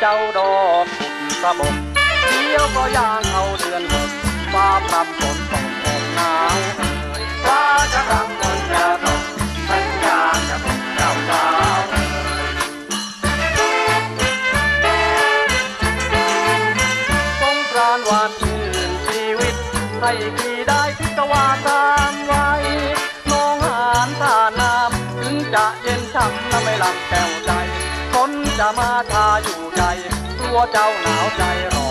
เจ้าดอกบุญสะบกเดี๋ยวก็ย่างเข้าเดือนหกฟ้าพรำฝนตกอกหนาวเอ่ยฟ้าจะรำฝนจะตกฉันอยากจะพบเจ้าสาวเอ่ยสงกรานต์หวานชื่นชีวิตใครขี่ได้ก็ว่าตามไว้น้องหานท่าน้ำถึงจะเย็นช่ำและไม่หลับแก้วใจ จะมาทาอยู่ใจกลัวเจ้าหนาวใจหลอ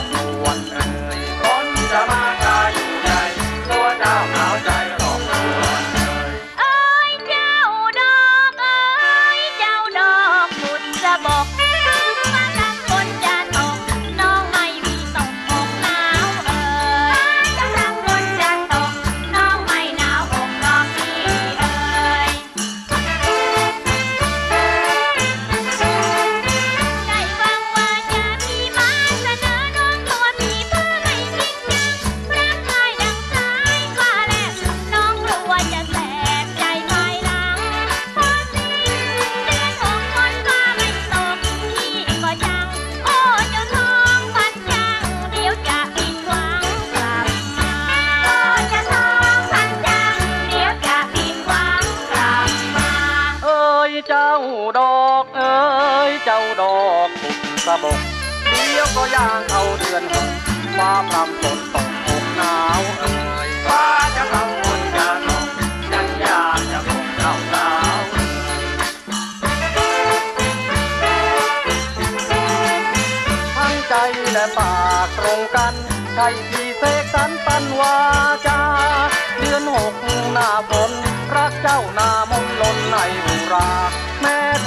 เจ้าดอกเอ้ยเจ้าดอกบุญสะบกเดี๋ยวก็ย่างเข้าเดือนหกฟ้าพรำฝนตกอกหนาวเอ่ยฟ้าจะรำฝนจะตกฉันยาจะพบเจ้าสาวทั้งใจและปากตรงกันใช่พี่เสกสรรปันวา